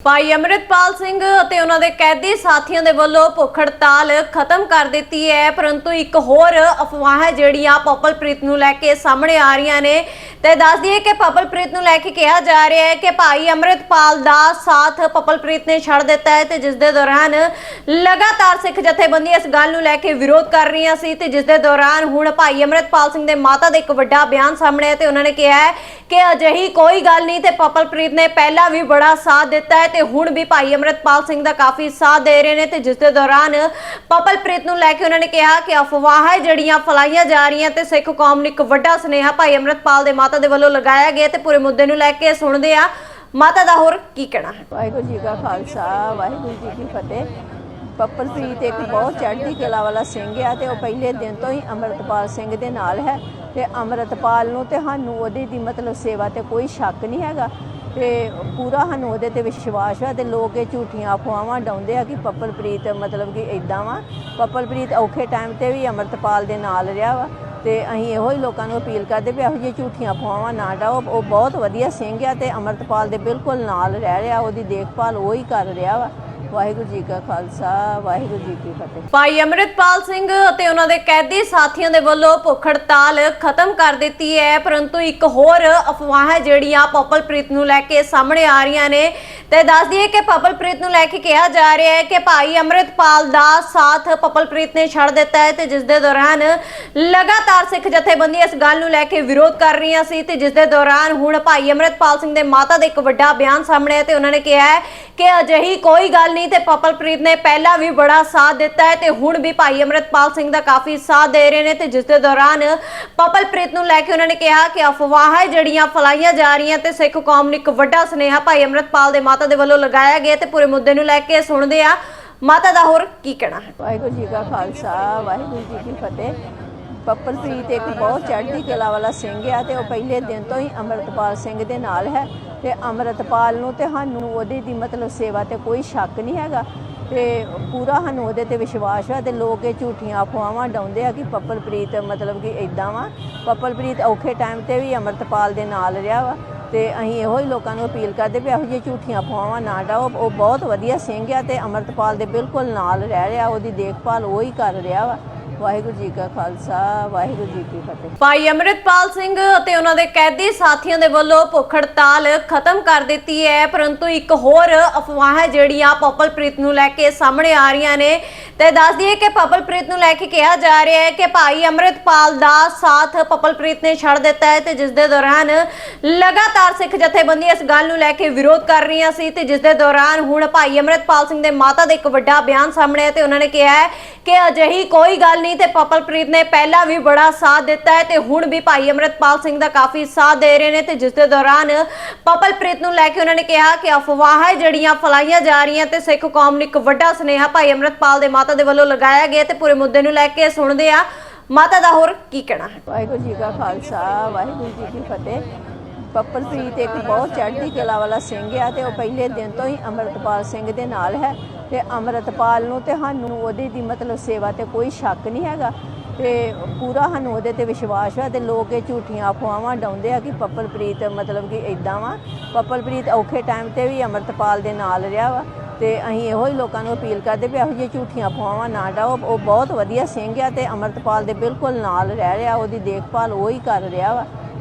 ਭਾਈ ਅਮਰਿਤਪਾਲ ਸਿੰਘ ਅਤੇ ਉਹਨਾਂ ਦੇ ਕੈਦੀ ਸਾਥੀਆਂ ਦੇ ਵੱਲੋਂ ਭੁੱਖ ਹੜਤਾਲ ਖਤਮ ਕਰ ਦਿੱਤੀ ਹੈ। ਪਰੰਤੂ ਇੱਕ ਹੋਰ ਅਫਵਾਹ ਜਿਹੜੀਆਂ ਪਪਲਪ੍ਰੀਤ ਨੂੰ ਲੈ ਕੇ ਸਾਹਮਣੇ ਆ ਰਹੀਆਂ ਨੇ ਤੇ ਦੱਸ ਦਈਏ ਕਿ ਪਪਲਪ੍ਰੀਤ ਨੂੰ ਲੈ ਕੇ ਕਿਹਾ ਜਾ ਰਿਹਾ ਹੈ ਕਿ ਭਾਈ ਅਮਰਿਤਪਾਲ ਦਾ ਸਾਥ ਪਪਲਪ੍ਰੀਤ ਨੇ ਛੱਡ ਦਿੱਤਾ ਹੈ ਤੇ ਜਿਸ ਦੇ ਦੌਰਾਨ ਲਗਾਤਾਰ ਸਿੱਖ ਜਥੇਬੰਦੀਆਂ ਇਸ ਗੱਲ ਨੂੰ ਲੈ ਕੇ ਵਿਰੋਧ ਕਰ ਰਹੀਆਂ ਸੀ ਤੇ ਜਿਸ ਦੇ ਦੌਰਾਨ ਹੁਣ ਭਾਈ ਅਮਰਿਤਪਾਲ ਸਿੰਘ ਦੇ ਮਾਤਾ ਦਾ ਇੱਕ ਵੱਡਾ ਬਿਆਨ ਸਾਹਮਣੇ ਹੈ ਤੇ ਉਹਨਾਂ ਨੇ ਕਿਹਾ ਹੈ ਕਿ ਅਜਿਹੀ ਕੋਈ ਗੱਲ ਨਹੀਂ ਤੇ ਪਪਲਪ੍ਰੀਤ ਨੇ ਪਹਿਲਾਂ ਵੀ ਬੜਾ ਸਾਥ ਦਿੱਤਾ ਹੈ ਤੇ ਹੁਣ ਵੀ ਭਾਈ ਅਮਰਿਤਪਾਲ ਸਿੰਘ ਦਾ ਕਾਫੀ ਸਾਥ ਦੇ ਰਹੇ ਨੇ ਤੇ ਜਿਸ ਦੇ ਦੌਰਾਨ ਪਪਲਪ੍ਰੀਤ ਨੂੰ ਲੈ ਕੇ ਉਹਨਾਂ ਨੇ ਕਿਹਾ ਕਿ ਅਫਵਾਹਾਂ ਜਿਹੜੀਆਂ ਫਲਾਈਆਂ ਜਾ ਰਹੀਆਂ ਤੇ ਸਿੱਖ ਕੌਮ ਨੂੰ ਇੱਕ ਵੱਡਾ ਸੁਨੇਹਾ ਭਾਈ ਅਮਰਿਤਪਾਲ ਦੇ ਮਾਤਾ ਦੇ ਵੱਲੋਂ ਲਗਾਇਆ ਗਿਆ ਤੇ ਪੂਰੇ ਮੁੱਦੇ ਨੂੰ ਲੈ ਕੇ ਸੁਣਦੇ ਆ। ਮਾਤਾ ਦਾ ਹੋਰ ਕੀ ਕਹਿਣਾ ਹੈ? ਵਾਹਿਗੁਰੂ ਜੀ ਕਾ ਖਾਲਸਾ, ਵਾਹਿਗੁਰੂ ਜੀ ਕੀ ਫਤਿਹ। ਪੱਪਲਪ੍ਰੀਤ ਇੱਕ ਬਹੁਤ ਚੜ੍ਹਦੀ ਕਲਾ ਵਾਲਾ ਸਿੰਘ ਆ ਤੇ ਉਹ ਪਹਿਲੇ ਦਿਨ ਤੋਂ ਹੀ ਅੰਮ੍ਰਿਤਪਾਲ ਸਿੰਘ ਦੇ ਨਾਲ ਹੈ ਤੇ ਅੰਮ੍ਰਿਤਪਾਲ ਨੂੰ ਤੇ ਸਾਨੂੰ ਉਹਦੇ ਦੀ ਮਤਲਬ ਸੇਵਾ ਤੇ ਕੋਈ ਸ਼ੱਕ ਨਹੀਂ ਹੈਗਾ। ਤੇ ਪੂਰਾ ਸਾਨੂੰ ਉਹਦੇ ਤੇ ਵਿਸ਼ਵਾਸ ਹੈ ਤੇ ਲੋਕ ਇਹ ਝੂਠੀਆਂ ਅਫਵਾਹਾਂ ਡਾਉਂਦੇ ਆ ਕਿ ਪੱਪਲਪ੍ਰੀਤ ਮਤਲਬ ਕਿ ਇਦਾਂ ਵਾ। ਪੱਪਲਪ੍ਰੀਤ ਔਖੇ ਟਾਈਮ ਤੇ ਵੀ ਅੰਮ੍ਰਿਤਪਾਲ ਦੇ ਨਾਲ ਰਿਹਾ ਵਾ ਤੇ ਅਸੀਂ ਇਹੋ ਹੀ ਲੋਕਾਂ ਨੂੰ ਅਪੀਲ ਕਰਦੇ ਵੀ ਇਹੋ ਜਿਹੀਆਂ ਝੂਠੀਆਂ ਅਫਵਾਹਾਂ ਨਾ ਡਾਓ ਉਹ ਬਹੁਤ ਵਧੀਆ ਸਿੰਘ ਆ ਤੇ ਅੰਮ੍ਰਿਤਪਾਲ ਦੇ ਬਿਲਕੁਲ ਨਾਲ ਰਹਿ ਰਿਹਾ, ਉਹਦੀ ਦੇਖਭਾਲ ਉਹ ਹੀ ਕਰ ਰਿਹਾ ਵਾ। ਵਾਹਿਗੁਰੂ ਜੀ ਕਾ ਖਾਲਸਾ, ਵਾਹਿਗੁਰੂ ਜੀ ਕੀ ਫਤਿਹ। ਭਾਈ ਅਮਰਿਤਪਾਲ ਸਿੰਘ ਅਤੇ ਉਹਨਾਂ ਦੇ ਕੈਦੀ ਸਾਥੀਆਂ ਦੇ ਵੱਲੋਂ ਭੁੱਖ ਹੜਤਾਲ ਖਤਮ ਕਰ ਦਿੱਤੀ ਹੈ, ਪਰੰਤੂ ਇੱਕ ਹੋਰ ਅਫਵਾਹ ਜਿਹੜੀਆਂ ਪਪਲਪ੍ਰੀਤ ਨੂੰ ਲੈ ਕੇ ਸਾਹਮਣੇ ਆ ਰਹੀਆਂ ਨੇ ਤੇ ਦੱਸ ਦਈਏ ਕਿ ਪਪਲਪ੍ਰੀਤ ਨੂੰ ਲੈ ਕੇ ਕਿਹਾ ਜਾ ਰਿਹਾ ਹੈ ਕਿ ਭਾਈ ਅਮਰਿਤਪਾਲ ਦਾ ਸਾਥ ਪਪਲਪ੍ਰੀਤ ਨੇ ਛੱਡ ਦਿੱਤਾ ਹੈ ਤੇ ਜਿਸ ਦੇ ਦੌਰਾਨ ਲਗਾਤਾਰ ਸਿੱਖ ਜਥੇਬੰਦੀਆਂ ਇਸ ਗੱਲ ਨੂੰ ਲੈ ਕੇ ਵਿਰੋਧ ਕਰ ਰਹੀਆਂ ਸੀ ਤੇ ਜਿਸ ਦੇ ਦੌਰਾਨ ਹੁਣ ਭਾਈ ਅਮਰਿਤਪਾਲ ਸਿੰਘ ਦੇ ਮਾਤਾ ਦਾ ਇੱਕ ਵੱਡਾ ਬਿਆਨ ਸਾਹਮਣੇ ਹੈ ਤੇ ਉਹਨਾਂ ਨੇ ਕਿਹਾ ਹੈ ਕਿ ਅਜਿਹੀ ਕੋਈ ਗੱਲ ਨਹੀਂ ਤੇ ਪਪਲਪ੍ਰੀਤ ਨੇ ਪਹਿਲਾਂ ਵੀ ਬੜਾ ਸਾਥ ਦਿੱਤਾ ਹੈ ਤੇ ਹੁਣ ਵੀ ਭਾਈ ਅਮਰਿਤਪਾਲ ਸਿੰਘ ਦਾ ਕਾਫੀ ਸਾਥ ਦੇ ਰਹੇ ਨੇ ਤੇ ਜਿਸ ਦੇ ਦੌਰਾਨ ਪਪਲਪ੍ਰੀਤ ਨੂੰ ਲੈ ਕੇ ਉਹਨਾਂ ਨੇ ਕਿਹਾ ਕਿ ਅਫਵਾਹਾਂ ਜਿਹੜੀਆਂ ਫਲਾਈਆਂ ਜਾ ਰਹੀਆਂ ਤੇ ਸਿੱਖ ਕੌਮ ਨੂੰ ਇੱਕ ਵੱਡਾ ਸੁਨੇਹਾ ਭਾਈ ਅਮਰਿਤਪਾਲ ਦੇ ਮਾਤਾ ਦੇ ਵੱਲੋਂ ਲਗਾਇਆ ਗਿਆ ਤੇ ਪੂਰੇ ਮੁੱਦੇ ਨੂੰ ਲੈ ਕੇ ਸੁਣਦੇ ਆ। ਮਾਤਾ ਦਾ ਹੋਰ ਕੀ ਕਹਿਣਾ ਹੈ? ਵਾਹਿਗੁਰੂ ਜੀ ਕਾ ਖਾਲਸਾ, ਵਾਹਿਗੁਰੂ ਜੀ ਕੀ ਫਤਿਹ। ਪੱਪਲਪ੍ਰੀਤ ਇੱਕ ਬਹੁਤ ਚੜ੍ਹਦੀ ਕਲਾ ਵਾਲਾ ਸਿੰਘ ਆ ਤੇ ਉਹ ਪਹਿਲੇ ਦਿਨ ਤੋਂ ਹੀ ਅੰਮ੍ਰਿਤਪਾਲ ਸਿੰਘ ਦੇ ਨਾਲ ਹੈ ਤੇ ਅੰਮ੍ਰਿਤਪਾਲ ਨੂੰ ਤੇ ਸਾਨੂੰ ਉਹਦੇ ਦੀ ਮਤਲਬ ਸੇਵਾ ਤੇ ਕੋਈ ਸ਼ੱਕ ਨਹੀਂ ਹੈਗਾ ਤੇ ਪੂਰਾ ਸਾਨੂੰ ਉਹਦੇ ਤੇ ਵਿਸ਼ਵਾਸ ਹੈ ਤੇ ਲੋਕ ਇਹ ਝੂਠੀਆਂ ਅਫਵਾਹਾਂ ਡਾਉਂਦੇ ਆ ਕਿ ਪੱਪਲਪ੍ਰੀਤ ਮਤਲਬ ਕਿ ਇਦਾਂ ਵਾ। ਪੱਪਲਪ੍ਰੀਤ ਔਖੇ ਟਾਈਮ ਤੇ ਵੀ ਅੰਮ੍ਰਿਤਪਾਲ ਦੇ ਨਾਲ ਰਿਹਾ ਵਾ ਤੇ ਅਸੀਂ ਇਹੋ ਹੀ ਲੋਕਾਂ ਨੂੰ ਅਪੀਲ ਕਰਦੇ ਵੀ ਇਹੋ ਜਿਹੀਆਂ ਝੂਠੀਆਂ ਅਫਵਾਹਾਂ ਨਾ ਡਾਓ ਉਹ ਬਹੁਤ ਵਧੀਆ ਸਿੰਘ ਆ ਤੇ ਅੰਮ੍ਰਿਤਪਾਲ ਦੇ ਬਿਲਕੁਲ ਨਾਲ ਰਹਿ ਰਿਹਾ, ਉਹਦੀ ਦੇਖਭਾਲ ਉਹ ਹੀ ਕਰ ਰਿਹਾ ਵਾ। ਵਾਹਿਗੁਰੂ ਜੀ ਕਾ ਖਾਲਸਾ, ਵਾਹਿਗੁਰੂ ਜੀ ਕੀ ਫਤਿਹ। ਭਾਈ ਅਮਰਿਤਪਾਲ ਸਿੰਘ ਅਤੇ ਉਹਨਾਂ ਦੇ ਕੈਦੀ ਸਾਥੀਆਂ ਦੇ ਵੱਲੋਂ ਭੁੱਖ ਹੜਤਾਲ ਖਤਮ ਕਰ ਦਿੱਤੀ ਹੈ, ਪਰੰਤੂ ਇੱਕ ਹੋਰ ਅਫਵਾਹ ਜਿਹੜੀਆਂ ਪਪਲਪ੍ਰੀਤ ਨੂੰ ਲੈ ਕੇ ਸਾਹਮਣੇ ਆ ਰਹੀਆਂ ਨੇ ਤੇ ਦੱਸ ਦਈਏ ਕਿ ਪਪਲਪ੍ਰੀਤ ਨੂੰ ਲੈ ਕੇ ਕਿਹਾ ਜਾ ਰਿਹਾ ਹੈ ਕਿ ਭਾਈ ਅਮਰਿਤਪਾਲ ਦਾ ਸਾਥ ਪਪਲਪ੍ਰੀਤ ਨੇ ਛੱਡ ਦਿੱਤਾ ਹੈ ਤੇ ਜਿਸ ਦੇ ਦੌਰਾਨ ਲਗਾਤਾਰ ਸਿੱਖ ਜਥੇਬੰਦੀਆਂ ਇਸ ਗੱਲ ਨੂੰ ਲੈ ਕੇ ਵਿਰੋਧ ਕਰ ਰਹੀਆਂ ਸੀ ਤੇ ਜਿਸ ਦੇ ਦੌਰਾਨ ਹੁਣ ਭਾਈ ਅਮਰਿਤਪਾਲ ਸਿੰਘ ਦੇ ਮਾਤਾ ਦਾ ਇੱਕ ਵੱਡਾ ਬਿਆਨ ਸਾਹਮਣੇ ਆਇਆ ਤੇ ਉਹਨਾਂ ਨੇ ਕਿਹਾ ਹੈ ਕਿ ਅਜਿਹੀ ਕੋਈ ਗੱਲ ਨਹੀਂ ਤੇ ਪਪਲਪ੍ਰੀਤ ਨੇ ਪਹਿਲਾਂ ਵੀ ਬੜਾ ਸਾਥ ਦਿੱਤਾ ਹੈ ਤੇ ਹੁਣ ਵੀ ਭਾਈ ਅਮਰਿਤਪਾਲ ਸਿੰਘ ਦਾ ਕਾਫੀ ਸਾਥ ਦੇ ਰਹੇ ਨੇ ਤੇ ਜਿਸ ਦੇ ਦੌਰਾਨ ਪਪਲਪ੍ਰੀਤ ਨੂੰ ਲੈ ਕੇ ਉਹਨਾਂ ਨੇ ਕਿਹਾ ਕਿ ਅਫਵਾਹਾਂ ਜਿਹੜੀਆਂ ਫਲਾਈਆਂ ਜਾ ਰਹੀਆਂ ਤੇ ਸਿੱਖ ਕੌਮ ਨੂੰ ਇੱਕ ਵੱਡਾ ਸੁਨੇਹਾ ਭਾਈ ਅਮਰਿਤਪਾਲ ਦੇ ਮਾਤਾ ਦੇ ਵੱਲੋਂ ਲਗਾਇਆ ਗਿਆ ਤੇ ਪੂਰੇ ਮੁੱਦੇ ਨੂੰ ਲੈ ਕੇ ਸੁਣਦੇ ਆ। ਮਾਤਾ ਦਾ ਹੋਰ ਕੀ ਕਹਿਣਾ ਹੈ? ਵਾਹਿਗੁਰੂ ਜੀ ਕਾ ਖਾਲਸਾ, ਵਾਹਿਗੁਰੂ ਜੀ ਕੀ ਫਤਿਹ। ਪੱਪਲਪ੍ਰੀਤ ਇੱਕ ਬਹੁਤ ਚੜ੍ਹਦੀ ਕਲਾ ਵਾਲਾ ਸਿੰਘ ਆ ਤੇ ਉਹ ਪਹਿਲੇ ਦਿਨ ਤੋਂ ਹੀ ਅੰਮ੍ਰਿਤਪਾਲ ਸਿੰਘ ਦੇ ਨਾਲ ਹੈ ਤੇ ਅੰਮ੍ਰਿਤਪਾਲ ਨੂੰ ਤੇ ਸਾਨੂੰ ਉਹਦੇ ਦੀ ਮਤਲਬ ਸੇਵਾ ਤੇ ਕੋਈ ਸ਼ੱਕ ਨਹੀਂ ਹੈਗਾ ਤੇ ਪੂਰਾ ਸਾਨੂੰ ਉਹਦੇ ਤੇ ਵਿਸ਼ਵਾਸ ਹੈ ਤੇ ਲੋਕ ਇਹ ਝੂਠੀਆਂ ਅਫਵਾਹਾਂ ਡਾਉਂਦੇ ਆ ਕਿ ਪੱਪਲਪ੍ਰੀਤ ਮਤਲਬ ਕਿ ਇਦਾਂ ਵਾ। ਪੱਪਲਪ੍ਰੀਤ ਔਖੇ ਟਾਈਮ ਤੇ ਵੀ ਅੰਮ੍ਰਿਤਪਾਲ ਦੇ ਨਾਲ ਰਿਹਾ ਵਾ ਤੇ ਅਸੀਂ ਇਹੋ ਹੀ ਲੋਕਾਂ ਨੂੰ ਅਪੀਲ ਕਰਦੇ ਵੀ ਇਹੋ ਜਿਹੀਆਂ ਝੂਠੀਆਂ ਅਫਵਾਹਾਂ ਨਾ ਡਾਓ ਉਹ ਬਹੁਤ ਵਧੀਆ ਸਿੰਘ ਆ ਤੇ ਅੰਮ੍ਰਿਤਪਾਲ ਦੇ ਬਿਲਕੁਲ ਨਾਲ ਰਹਿ ਰਿਹਾ, ਉਹਦੀ ਦੇਖਭਾਲ ਉਹ ਹੀ ਕਰ ਰਿਹਾ ਵਾ।